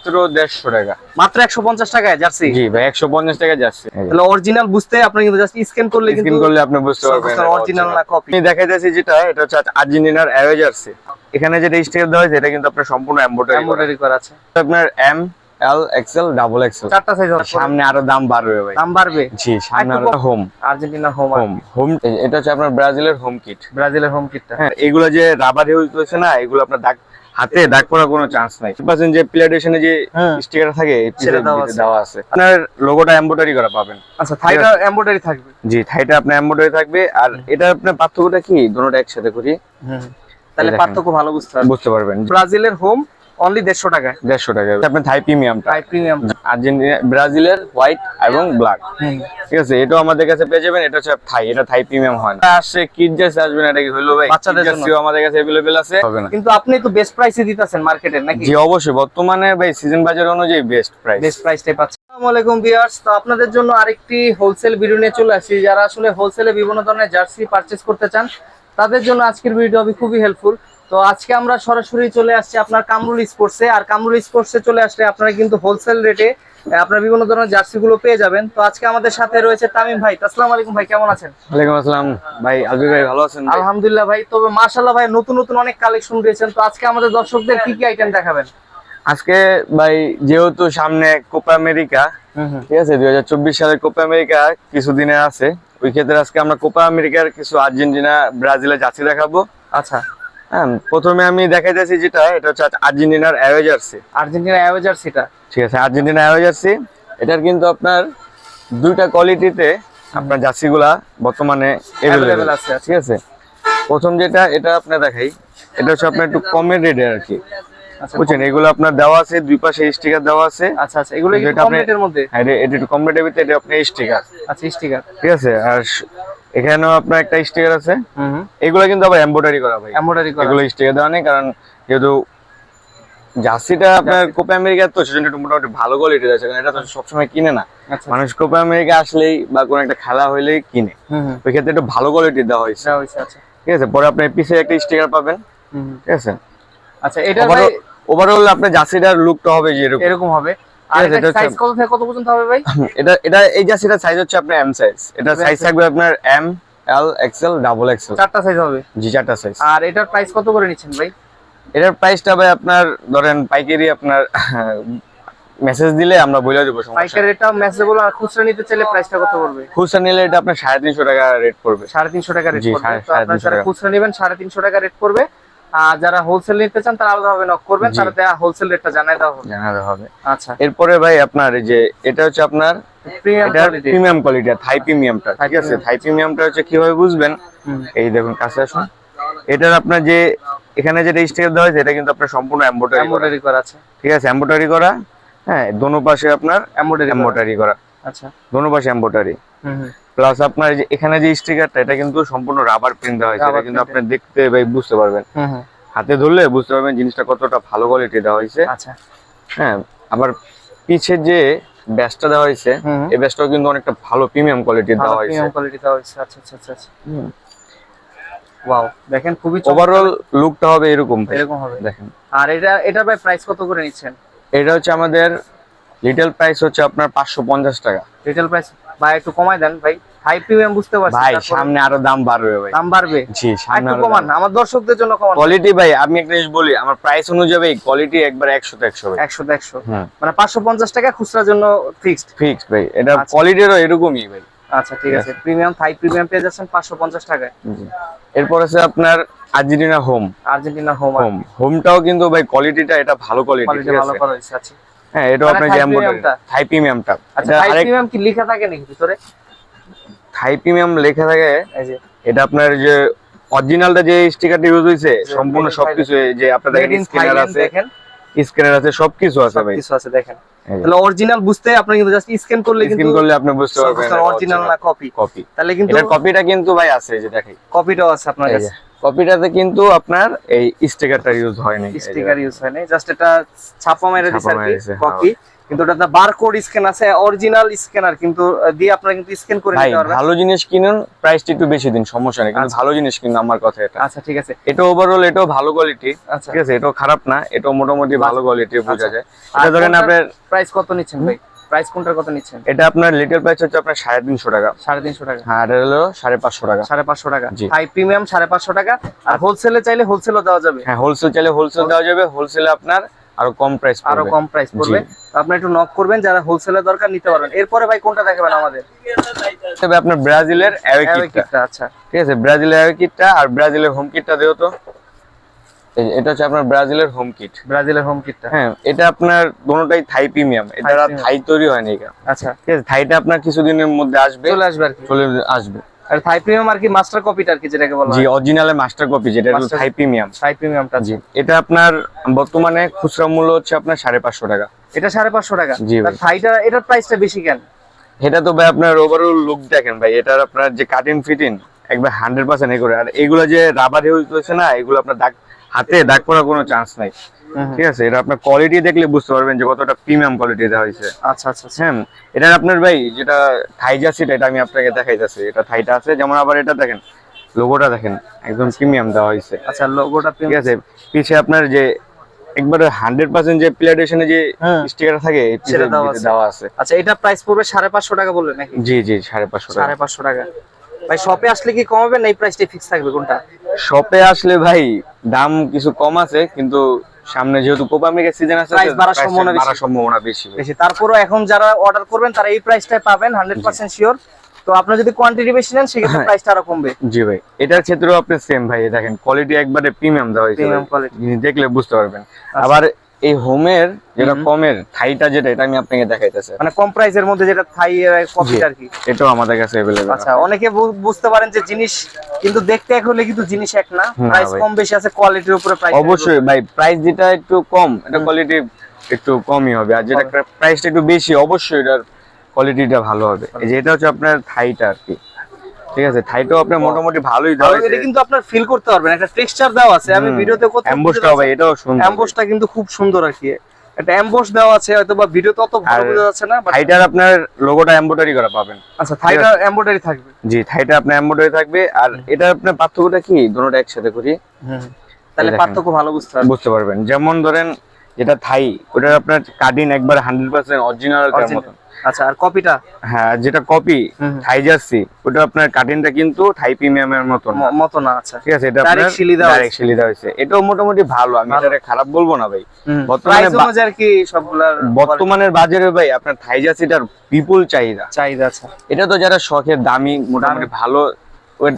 মাত্র টাকা। মাত্র একশো পঞ্চাশ টাকায় জার্সি? জি ভাই একশো পঞ্চাশ টাকা যাচ্ছে তাহলে অরিজিনাল বুঝতে আপনি কিন্তু জাস্ট স্ক্যান করলে স্ক্রিন করলে আপনি বুঝতে পারবেন। অরিজিনাল না কপি আমি দেখাইতেছি যেটা এটা হচ্ছে আর্জেন্টিনার অ্যাওয়ে জার্সি এখানে যেটা স্টিকার দেওয়া হয়েছে এটা কিন্তু আপনার সম্পূর্ণ এমব্রয়ডারি এমব্রয়ডারি করা আছে। আপনার M L XL double XL চারটা সাইজ হবে সামনে আরও দাম বাড়বে ভাই। দাম বাড়বে? জি সামনে আরও হোম আর্জেন্টিনার হোম হোম হোম এটা হচ্ছে আপনার ব্রাজিলের হোম কিট ব্রাজিলের হোম কিটটা হ্যাঁ এগুলো যে রাবার ইউজ হচ্ছে না এগুলো আপনার দাগ হাতে দাগ পড়ার কোনো চান্স নাই। পাচ্ছেন যে প্লেটেশনে যে হ্যাঁ। স্টিকার থাকে এই সেটা দেওয়া আছে। আপনার লোগোটা এমব্রয়ডারি করা পাবেন। আচ্ছা থাইটা এমব্রয়ডারি থাকবে? জি থাইটা আপনার এমব্রয়ডারি থাকবে। আর এটা আপনার পার্থক্যটা কি? দুটোটা একসাথে করি। তাহলে পার্থক্য ভালো বুঝতে বুঝতে পারবেন। ব্রাজিলের হোম অনলি দেড়শো টাকায় দেড়শো টাকা আপনার থাই প্রিমিয়ামটা হাই প্রিমিয়াম আর্জেন্টিনা ব্রাজিলের হোয়াইট এবং ব্ল্যাক ঠিক আছে এটাও আমাদের কাছে পেয়ে যাবেন এটা হচ্ছে থাই এটা থাই প্রিমিয়াম হয় না আসছে কিড জার্সি আসবে না এটা কি হলো ভাই বাচ্চাদের Kid জন্য। jersey ও আমাদের কাছে अवेलेबल আছে হবে না কিন্তু আপনি তো বেস্ট প্রাইসে দিতেছেন মার্কেটের নাকি জি অবশ্যই বর্তমানে ভাই সিজন বাজার অনুযায়ী বেস্ট প্রাইস বেস্ট প্রাইসটাই পাচ্ছেন আসসালামু আলাইকুম ভিউয়ার্স তো আপনাদের জন্য আরেকটি হোলসেল ভিডিও নিয়ে চলে আসছি যারা আসলে হোলসেলে বিভিন্ন ধরনের জার্সি পারচেজ করতে চান তাদের জন্য আজকের ভিডিও হবে খুবই হেল্পফুল তো আজকে আমরা সরাসরি চলে আসছি আপনার কামরুল স্পোর্টসে আর কামরুল স্পোর্টসে চলে আসলে আপনারা কিন্তু হোলসেল রেটে আপনারা বিভিন্ন ধরনের জার্সি গুলো পেয়ে যাবেন। তো আজকে আমাদের সাথে রয়েছে তামিম ভাই। আসসালামু আলাইকুম ভাই কেমন আছেন? ওয়ালাইকুম আসসালাম ভাই আলবি ভাই ভালো আছেন? আলহামদুলিল্লাহ ভাই তবে মার্শাল্লাহ ভাই নতুন নতুন অনেক কালেকশন দিয়েছেন তো আজকে আমাদের দর্শকদের কি কি আইটেম দেখাবেন? আজকে ভাই যেহেতু সামনে কোপা আমেরিকা ঠিক আছে দুই হাজার চব্বিশ সালের কোপা আমেরিকা কিছুদিনে আছে। ওই ক্ষেত্রে আজকে আমরা কোপা আমেরিকার কিছু আর্জেন্টিনা ব্রাজিলের জার্সি দেখাবো। আচ্ছা। হ্যাঁ প্রথমে আমি দেখাইতেছি যেটা এটা হচ্ছে আর্জেন্টিনার অ্যাওয়ে জার্সি। আর্জেন্টিনা অ্যাওয়ে জার্সিটা ঠিক আছে আর্জেন্টিনা অ্যাওয়ে জার্সি। এটার কিন্তু আপনার দুইটা কোয়ালিটিতে আপনার জার্সিগুলা বর্তমানে অ্যাভেলেবেল আছে, ঠিক আছে? প্রথম যেটা এটা আপনার দেখাই। এটা হচ্ছে আপনার একটু কমের রেটে আর কি। আচ্ছা বুঝছেন? এগুলো আপনার দেওয়া আছে দুই পাশে স্টিকার দেওয়া আছে। আচ্ছা আচ্ছা। এগুলো কি যেটা কম আপনি- রেটের মধ্যে? হ্যাঁ এটা একটু কম রেটের ভিতরে এটা আপনার স্টিকার আচ্ছা স্টিকার ঠিক আছে? আর এখানেও আপনার একটা স্টিকার আছে। এগুলো কিন্তু আবার এমব্রয়ডারি করা ভাই। এমব্রয়ডারি করা। এগুলো স্টিকার দেওয়া নেই কারণ যেহেতু জার্সিটা আপনার কোপা আমেরিকা তো সেজন্য একটু মোটামুটি ভালো কোয়ালিটি আছে কারণ এটা তো সবসময় কিনে না। আচ্ছা মানুষ কোপা আমেরিকা আসলেই বা কোনো একটা খেলা হইলেই কিনে। ওই ক্ষেত্রে একটু ভালো কোয়ালিটি দেওয়া হয়েছে। আচ্ছা। ঠিক আছে পরে আপনি পিছে একটা স্টিকার পাবেন। ঠিক আছে? আচ্ছা এটা ওভারঅল আপনার জার্সিটার লুকটা হবে যেরকম। এরকম হবে। আর এটা এটা সাইজ কত থেকে কত পর্যন্ত হবে ভাই? এটা এটা এই জার্সিটার সাইজ হচ্ছে আপনার এম সাইজ এটা সাইজ থাকবে আপনার M L XL double XL চারটা সাইজ হবে? জি চারটা সাইজ আর এটার প্রাইস কত করে নিচ্ছেন ভাই? এটার প্রাইসটা ভাই আপনার ধরেন পাইকারি আপনার মেসেজ দিলে আমরা বলে দেবো এটা মেসেজেবল আর খুচরা নিতে চাইলে প্রাইসটা কত পড়বে? খুচরা নিলে এটা আপনার সাড়ে তিনশো টাকা রেট পড়বে। সাড়ে তিনশো টাকা রেট পড়বে। তো আপনারা। খুচরা নেবেন সাড়ে তিনশো টাকা রেট পড়বে। যারা হোলসেল নিতে চান তারা আলাদাভাবে নক করবেন। তারা হোলসেল রেটটা জানাই দেওয়া হবে। জানাতে হবে। আচ্ছা। এরপরে ভাই আপনার এই যে এটা হচ্ছে আপনার প্রিমিয়াম কোয়ালিটি থাই প্রিমিয়ামটা ঠিক আছে। থাই প্রিমিয়ামটা হচ্ছে কীভাবে বুঝবেন? এই দেখুন কাছে আসুন। এটার আপনার যে এখানে যেটা স্টিকার দেওয়া হয়েছে এটা কিন্তু আপনার সম্পূর্ণ এমব্রয়ডারি করা। আছে। ঠিক আছে? এমব্রয়ডারি করা হ্যাঁ দোনো পাশে আপনার এমব্রয়ডারি করা। আচ্ছা। দোনো পাশে এমব্রয়ডারি প্লাস আপনার যে এখানে যে স্টিকারটা এটা কিন্তু সম্পূর্ণ রাবার প্রিন্ট দেওয়া হয়েছে। এটা কিন্তু আপনি দেখতে ভাই বুঝতে পারবেন। হাতে ধরলে বুঝতে পারবেন জিনিসটা কতটা ভালো কোয়ালিটি দেওয়া হয়েছে। আচ্ছা। হ্যাঁ আবার পিছে যে ব্যাসটা দেওয়া হয়েছে এই ব্যাসটাও কিন্তু অনেকটা ভালো প্রিমিয়াম কোয়ালিটির দেওয়া হয়েছে। প্রিমিয়াম কোয়ালিটি দেওয়া হয়েছে। আচ্ছা আচ্ছা আচ্ছা আচ্ছা। ওয়াও দেখেন খুবই। ওভারঅল লুকটা হবে এরকম ভাই। এরকম হবে। দেখেন। আর এটা এটার ভাই প্রাইস কত করে নিচ্ছেন? এটা হচ্ছে আমাদের লিটল প্রাইস হচ্ছে আপনার পাঁচশো পঞ্চাশ টাকা। রিটেল প্রাইস ভাই একটু কমাই দেন ভাই। হাই প্রিমিয়াম বুঝতে পারছি ভাই সামনে আরও দাম বাড়বে ভাই। দাম বাড়বে? জি সামনে আরও কমান আমার দর্শকদের জন্য কমান। কোয়ালিটি ভাই আমি একটা জিনিস বলি আমার প্রাইস অনুযায়ী কোয়ালিটি একবার তো ভাই। হুম মানে টাকা খুচরার জন্য ফিক্সড ফিক্সড ভাই এটা আচ্ছা। কোয়ালিটিরও এরকমই ভাই। আচ্ছা ঠিক আছে। প্রিমিয়াম থাই প্রিমিয়াম পেয়ে যাচ্ছেন টাকায়। এরপর আছে আপনার Argentina home Argentina home home হোমটাও কিন্তু ভাই কোয়ালিটিটা এটা ভালো কোয়ালিটি কোয়ালিটি ভালো করা হয়েছে আচ্ছা হ্যাঁ এটা মানে আপনার জ্যাম্বো premium-টা? থাই প্রিমিয়ামটা আচ্ছা থাই প্রিমিয়াম কি লেখা থাকে নাকি ভিতরে? থাই প্রিমিয়াম লেখা থাকে এটা আপনার যে অরিজিনালটা যে স্টিকারটা ইউজ হয়েছে সম্পূর্ণ সবকিছু এই যে আপনার দেখেন স্ক্যানার আছে দেখেন। স্ক্যানার আছে সবকিছু আছে ভাই। কিছু আছে দেখেন। তাহলে অরিজিনাল বুঝতে আপনি কিন্তু জাস্ট স্ক্যান করলে কিন্তু করলে আপনি বুঝতে পারবেন অরিজিনাল না কপি কপি তাহলে কিন্তু এটার কপিটা কিন্তু ভাই আছে এই যে দেখেন। কপিটাও আছে আপনার কাছে। কপিটাতে কিন্তু আপনার এই স্টিকারটা ইউজ হয় নাই। স্টিকার ইউজ হয় নাই জাস্ট এটা ছাপা মেরে দিছে আর কি কপি কিন্তু ওটাতে বারকোড স্ক্যান আছে অরিজিনাল স্ক্যানার কিন্তু দিয়ে আপনারা কিন্তু স্ক্যান করে নিতে পারবেন। ভালো জিনিস কিনুন প্রাইসটা একটু বেশি দিন সমস্যা নেই কিন্তু ভালো জিনিস কিনুন আমার কথা এটা। আচ্ছা ঠিক আছে। এটা ওভারঅল এটাও ভালো কোয়ালিটি আচ্ছা। ঠিক আছে? এটাও খারাপ না এটাও মোটামুটি ভালো কোয়ালিটি বোঝা যায়। এটা ধরেন আপনার প্রাইস কত নিচ্ছেন ভাই? প্রাইস কোনটার কত নিচ্ছেন? এটা আপনার লিটার প্রাইস হচ্ছে আপনার সাড়ে তিনশো টাকা। সাড়ে তিনশো টাকা। হ্যাঁ এটা হলো সাড়ে পাঁচশো টাকা। সাড়ে পাঁচশো টাকা। হাই প্রিমিয়াম সাড়ে পাঁচশো টাকা। আর হোলসেলে চাইলে হোলসেলও দেওয়া যাবে। হ্যাঁ হোলসেল চাইলে হোলসেল দেওয়া যাবে। হোলসেলে আপনার আরও কম প্রাইস আরও কম প্রাইস পড়বে। আপনি একটু নক করবেন যারা হোলসেলের দরকার নিতে পারবেন। এরপরে ভাই কোনটা দেখাবেন আমাদের? তবে আপনার ব্রাজিলের অ্যাওয়ে কিটটা আচ্ছা। ঠিক আছে ব্রাজিলের অ্যাওয়ে কিটটা আর ব্রাজিলের হোম কিটটা দিও তো। এটা হচ্ছে আপনার ব্রাজিলের হোম কিট ব্রাজিলের হোম কিটটা হ্যাঁ এটা আপনার দুটোটাই থাই প্রিমিয়াম এটা থাই তৈরি হয়নি আচ্ছা। ঠিক আছে থাইটা আপনার কিছুদিনের মধ্যে আসবে। চলে আসবে আর কি। চলে আসবে। আর থাই প্রিমিয়াম আর কি মাস্টার কপিটা আর কি যেটাকে বলা জি অরিজিনালে মাস্টার কপি যেটা হলো থাই প্রিমিয়াম থাই প্রিমিয়ামটা জি এটা আপনার বর্তমানে খুচরা মূল্য হচ্ছে আপনার সাড়ে পাঁচশো টাকা। এটা সাড়ে পাঁচশো টাকা। জি ভাই। আর থাইটা এটার প্রাইসটা বেশি কেন? এটা তো ভাই আপনার ওভারঅল লুক দেখেন ভাই এটার আপনার যে কাটিং ফিটিং একবার হান্ড্রেড পার্সেন্ট করে। আর এগুলো যে রাবার ইউজ হচ্ছে না এগুলো আপনার দাগ হাতে দাগ পড়ার কোনো চান্স নাই। ঠিক আছে? এটা আপনার কোয়ালিটি দেখলে বুঝতে পারবেন যে কতটা প্রিমিয়াম কোয়ালিটি দেওয়া হয়েছে। আচ্ছা আচ্ছা আচ্ছা। হ্যাঁ এটা আপনার ভাই যেটা থাই জার্সিটা এটা আমি আপনাকে দেখাইতেছি। এটা থাইটা আছে যেমন আবার এটা দেখেন লোগোটা দেখেন একদম প্রিমিয়াম দেওয়া হয়েছে। আচ্ছা লোগোটা ঠিক আছে? পিছে আপনার যে একবারে হান্ড্রেড পার্সেন্ট যে প্লেটেশনে যে হ্যাঁ। স্টিকার থাকে এই দেওয়া আছে। দেওয়া আছে। আচ্ছা এটা প্রাইস পড়বে সাড়ে পাঁচশো টাকা বললেন নাকি? জি জি সাড়ে পাঁচশো সাড়ে পাঁচশো টাকা। ভাই শপে আসলে কি কমাবেন? না এই প্রাইসটাই ফিক্স থাকবে কোনটা? শপে আসলে ভাই দাম কিছু কম আছে কিন্তু সামনে যেহেতু কোপা মেগা সিজন আছে প্রাইস বাড়ার সম্ভাবনা বেশি। সম্ভাবনা বেশি বেশি। তারপরও এখন যারা অর্ডার করবেন তারা এই প্রাইসটাই পাবেন হান্ড্রেড পার্সেন্ট শিওর তো আপনি যদি কোয়ান্টিটি বেশি নেন সেক্ষেত্রে প্রাইসটা আরও কমবে। জি ভাই এটার ক্ষেত্রেও আপনি সেম ভাই। দেখেন কোয়ালিটি একবারে প্রিমিয়াম দেওয়া হয়েছে প্রিমিয়াম কোয়ালিটি দেখলে বুঝতে পারবেন। আবার এই হোমের যেটা কমের থাইটা যেটা এটা আমি আপনাকে দেখাইতেছি। মানে কম প্রাইসের মধ্যে যেটা থাই কপি আর কি? এটাও আমাদের কাছে অ্যাভেলেবেল আচ্ছা অনেকে বুঝতে পারেন যে জিনিস কিন্তু দেখতে এক হলে কিন্তু জিনিস এক না। না প্রাইস কম বেশি আছে কোয়ালিটির উপরে প্রাইস অবশ্যই ভাই প্রাইস যেটা একটু কম এটা কোয়ালিটি একটু কমই হবে। আর যেটা প্রাইসটা একটু বেশি অবশ্যই এটার কোয়ালিটিটা ভালো হবে। এই যে এটা হচ্ছে আপনার থাইটা আর কি। ঠিক আছে থাইটাও আপনার মোটামুটি ভালোই এটা কিন্তু আপনার ফিল করতে পারবেন একটা টেক্সচার দেওয়া আছে আমি ভিডিওতে কত ভাই এটাও সুন্দর। অ্যাম্বোসটা কিন্তু খুব সুন্দর আর কি। একটা অ্যাম্বোস দেওয়া আছে হয়তো বা ভিডিওতে অত ভালো বোঝা যাচ্ছে না থাইটার আপনার লোগোটা এমব্রয়ডারি করা পাবেন। আচ্ছা থাইটা এমব্রয়ডারি থাকবে। জি থাইটা আপনার এমব্রয়ডারি থাকবে আর এটা আপনার পার্থক্যটা কি? দুটোটা একসাথে করি। তাহলে পার্থক্য ভালো বুঝতে পারবেন। বুঝতে পারবেন। যেমন ধরেন যেটা থাই ওটা আপনার কাটিং একবার হান্ড্রেড পার্সেন্ট অরিজিনাল Original। মতন। আচ্ছা আর কপিটা হ্যাঁ যেটা কপি থাই জার্সি ওটা আপনার কাটিংটা কিন্তু থাই প্রিমিয়ামের মতন। না। মতো না আচ্ছা। ঠিক আছে এটা শিলি ডাইরেক্ট শিলি হয়েছে। এটাও মোটামুটি ভালো আমি। এটা খারাপ বলব না ভাই। বর্তমানে প্রাইস বা- অনুযায়ী আর কি সবগুলার বর্তমানের বাজারে ভাই আপনার থাই জার্সিটার বিপুল চাহিদা। চাহিদা আছে এটা তো যারা শখের দামি মোটামুটি ভালো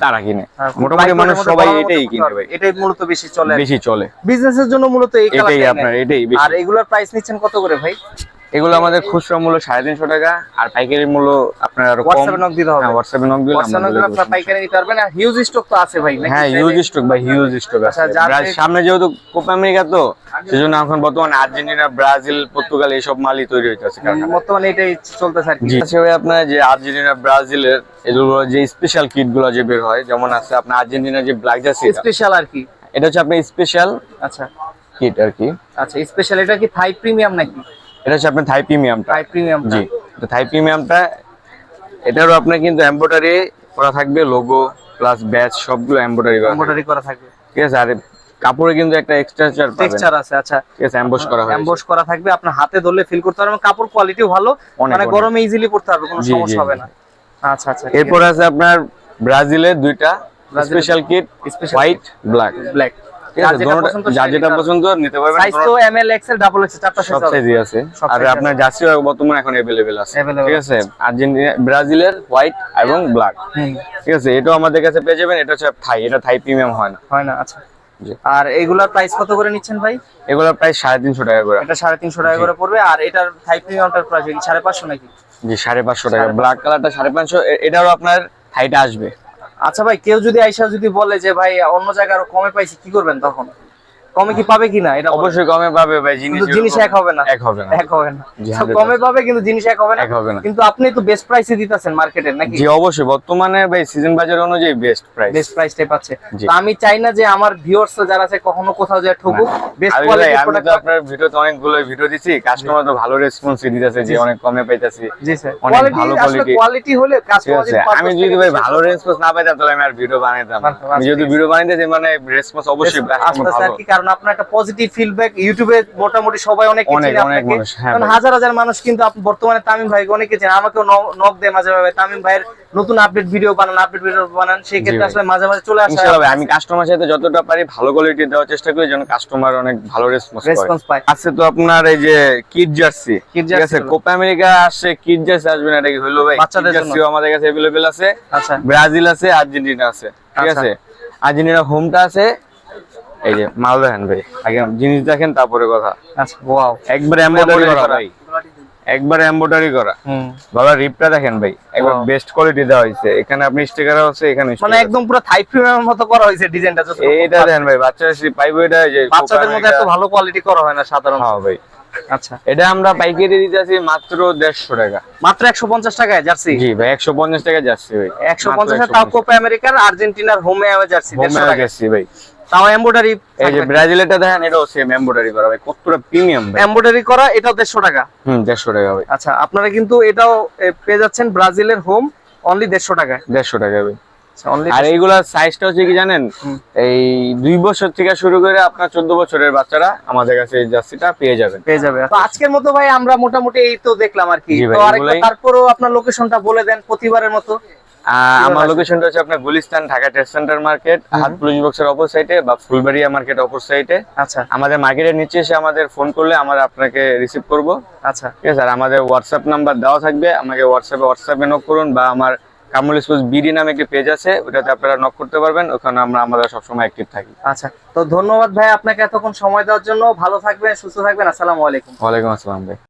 তারা কিনে। আর মোটামুটি মানুষ সবাই এটাই কিনে ভাই। এটাই মূলত বেশি চলে। বেশি চলে। বিজনেসের জন্য মূলত এই এটাই আপনার এটাই আর এগুলোর প্রাইস নিচ্ছেন কত করে ভাই? এগুলো আমাদের খুচরা মূল্য সাড়ে তিনশো টাকা আর পাইকারি মূল্য আপনার আরও হোয়াটসঅ্যাপে নক দিতে হবে। হ্যাঁ হোয়াটসঅ্যাপে নক দিলে হোয়াটসঅ্যাপে। আপনার পাইকারি নিতে পারবেন আর হিউজ স্টক তো আছে ভাই হ্যাঁ হিউজ স্টক ভাই হিউজ স্টক আছে। আচ্ছা, যে- সামনে যেহেতু কোপা আমেরিকা তো সেজন্য এখন বর্তমানে আর্জেন্টিনা ব্রাজিল পর্তুগাল এইসব মালই তৈরি হইতেছে। বর্তমানে এটাই চলতেছে আর কি। আছে ভাই আপনার যে আর্জেন্টিনা ব্রাজিলের এগুলো যে স্পেশাল কিটগুলো যে বের হয় যেমন আছে আপনার আর্জেন্টিনা যে ব্ল্যাক জার্সি স্পেশাল আর কি। এটা হচ্ছে আপনার স্পেশাল আচ্ছা। কিট আর কি। আচ্ছা স্পেশাল এটা কি থাই প্রিমিয়াম নাকি? এটা হচ্ছে আপনার থাই প্রিমিয়ামটা থাই প্রিমিয়াম জি তো থাই প্রিমিয়ামটা এটারও আপনার কিন্তু এমব্রয়ডারি করা থাকবে লোগো প্লাস ব্যাচ সবগুলো এমব্রয়ডারি করা। এমব্রয়ডারি করা থাকবে। ঠিক আছে আর কাপড়ে কিন্তু একটা এক্সট্রা চার্জ পাবেন। টেক্সচার আছে আচ্ছা। ঠিক আছে এমবস করা হয়েছে। এমবোস করা থাকবে আপনার হাতে ধরলে ফিল করতে পারবেন কাপড় কোয়ালিটিও ভালো মানে গরমে ইজিলি পড়তে পারবে কোনো সমস্যা হবে না। আচ্ছা আচ্ছা এরপর আছে। আপনার ব্রাজিলের দুইটা special kit white black black ঠিক আছে দোনোটা- যার যেটা পছন্দ নিতে পারবেন সাইজ তো M L XL double XL চারটা সব সাইজ সাইজই আছে সব আর size আপনার জার্সি বর্তমানে এখন अवेलेबल আছে Available ঠিক আছে আর্জেন্টিনা ব্রাজিলের হোয়াইট এবং ব্ল্যাক ঠিক আছে এটাও আমাদের কাছে পেয়ে যাবেন এটা হচ্ছে থাই এটা থাই প্রিমিয়াম হয় না হয় না আচ্ছা জি। আর এগুলার প্রাইস কত করে নিচ্ছেন ভাই এগুলো প্রায় সাড়ে তিনশো টাকা করে এটা সাড়ে তিনশো টাকা করে পড়বে আর এটার থাই প্রিমিয়ামটার প্রাইস সাড়ে পাঁচশো নাকি জি সাড়ে পাঁচশো টাকা ব্ল্যাক কালারটা সাড়ে পাঁচশো এ- এটারও আপনার থাইটা আসবে আচ্ছা ভাই, কেউ যদি আইসা যদি বলে যে, ভাই, অন্য জায়গায় আরও কমে পাইছি, কি করবেন তখন? কমে কি পাবে কিনা এটা অবশ্যই কমে পাবে ভাই জিনিস কিন্তু জিনিস এক হবে না। এক হবে না। এক হবে না। জি, তো 100% কমে পাবে কিন্তু জিনিস এক হবে না। এক হবে না। কিন্তু আপনি তো বেস্ট প্রাইসে দিতেছেন মার্কেটের নাকি? জি অবশ্যই। বর্তমানে ভাই সিজন বাজার অনুযায়ী বেস্ট প্রাইস বেস্ট প্রাইসটাই পাচ্ছে। তো আমি চাই না যে আমার ভিউয়ার্স যারা আছে কখনো কোথাও যায় ঠকুক বেস্ট কোয়ালিটির আমি তো প্রোডাক্ট আপনার ভিডিওতে অনেকগুলো ভিডিও দিছি। কাস্টমার তো ভালো রেসপন্স দিতেছে যে অনেক কমে পাইতাছি। জি স্যার অনেক কোয়ালিটি ভালো আসলে কোয়ালিটি হলে কাস্টমার আমি যদি ভাই ভালো রেসপন্স না পাইতাম তাহলে আমি আর ভিডিও বানাইতাম। আমি যদি ভিডিও বানাইতেছি মানে রেসপন্স অবশ্যই আর ভালো। কি কারণ আপনার একটা পজিটিভ ফিডব্যাক ইউটিউবে মোটামুটি সবাই অনেক অনেক, চিনে অনেক আপনাকে মানুষ, হ্যাঁ কারণ ভাই। হাজার হাজার মানুষ কিন্তু আপ- বর্তমানে তামিম ভাই অনেকে চেনে আমাকেও নক দেয় মাঝে মাঝে তামিম ভাইয়ের নতুন আপডেট ভিডিও বানান আপডেট ভিডিও বানান সেই ক্ষেত্রে ভাই। আসলে মাঝে মাঝে চলে আসে ইনশাআল্লাহ ভাই, আমি কাস্টমার সাথে যতটা পারি ভালো কোয়ালিটি দেওয়ার চেষ্টা করি যেন কাস্টমার অনেক ভালো রেসপন্স করে রেসপন্স পায় আছে তো আপনার এই যে কিড জার্সি Kid ঠিক jersey আছে গুলো। কোপা আমেরিকা আসছে কিড জার্সি আসবে না এটা কি হলো ভাই বাচ্চাদের জন্য। জার্সিও আমাদের কাছে अवेलेबल আছে আচ্ছা ব্রাজিল আছে আর্জেন্টিনা আছে ঠিক আচ্ছা। আছে আর্জেন্টিনা হোমটা আছে এই যে মাল দেখেন ভাই। আগে জিনিস দেখেন তারপরে কথা। আচ্ছা ওয়াও একবার এমব্রয়ডারি করা। ভাই একবার এমব্রয়ডারি করা। বাবা রিপটা দেখেন ভাই। একবার বেস্ট কোয়ালিটি দেওয়া হয়েছে। এখানে আপনি স্টিকার আছে এখানে মানে একদম পুরো থাই ফ্রেমের মতো করা হয়েছে ডিজাইনটা যত আছে। দেখেন ভাই বাচ্চারা সেই পাইবো এটা যে বাচ্চাদের মধ্যে এত ভালো কোয়ালিটি করা হয় না সাধারণত হ্যাঁ ভাই। আচ্ছা। এটা আমরা পাইকারি দিতেছি মাত্র দেড়শো টাকা। মাত্র একশো পঞ্চাশ টাকায় জার্সি? জি ভাই একশো পঞ্চাশ টাকা যাচ্ছে ভাই। একশো পঞ্চাশ তাও কোপা আমেরিকার আর্জেন্টিনার হোমে জার্সি দেড়শো টাকা যাচ্ছি ভাই। তাও এমব্রয়ডারি এই যে ব্রাজিলেরটা দেখেন এটাও সেম এমব্রয়ডারি করা ভাই কতটা প্রিমিয়াম ভাই। এমব্রয়ডারি করা এটাও দেড়শো টাকা। হুম দেড়শো টাকা ভাই। আচ্ছা আপনারা কিন্তু এটাও পেয়ে যাচ্ছেন ব্রাজিলের হোম অনলি দেড়শো টাকায়। দেড়শো টাকা ভাই। আর এইগুলার সাইজটা হচ্ছে কি জানেন? এই দুই বছর থেকে শুরু করে আপনার চোদ্দ বছরের বাচ্চারা আমাদের কাছে এই জার্সিটা পেয়ে যাবেন। পেয়ে যাবে তো আজকের মতো ভাই আমরা মোটামুটি এই তো দেখলাম আর কি। তো আরেকটা তারপরও আপনার লোকেশনটা বলে দেন প্রতিবারের মতো। আমার? লোকেশনটা হচ্ছে আপনার Gulistan Dhaka trade centre market হাট পুলিশ বক্সের অপর সাইডে বা ফুলবাড়িয়া মার্কেট অপর সাইডে আচ্ছা। আমাদের মার্কেটের নিচে এসে আমাদের ফোন করলে আমরা আপনাকে রিসিভ করব। আচ্ছা। ঠিক আছে? আর আমাদের হোয়াটসঅ্যাপ নাম্বার দেওয়া থাকবে। আমাকে হোয়াটসঅ্যাপে হোয়াটসঅ্যাপে নক করুন বা আমার কামরুল স্পোর্টস বিডি নামে একটি পেজ আছে ওটাতে আপনারা নক করতে পারবেন। ওখানে আমরা আমাদের সবসময় অ্যাক্টিভ থাকি। আচ্ছা। তো ধন্যবাদ ভাই আপনাকে এতক্ষণ সময় দেওয়ার জন্য। ভালো থাকবেন সুস্থ থাকবেন। আসসালামু আলাইকুম। ওয়ালাইকুম আসসালাম ভাই।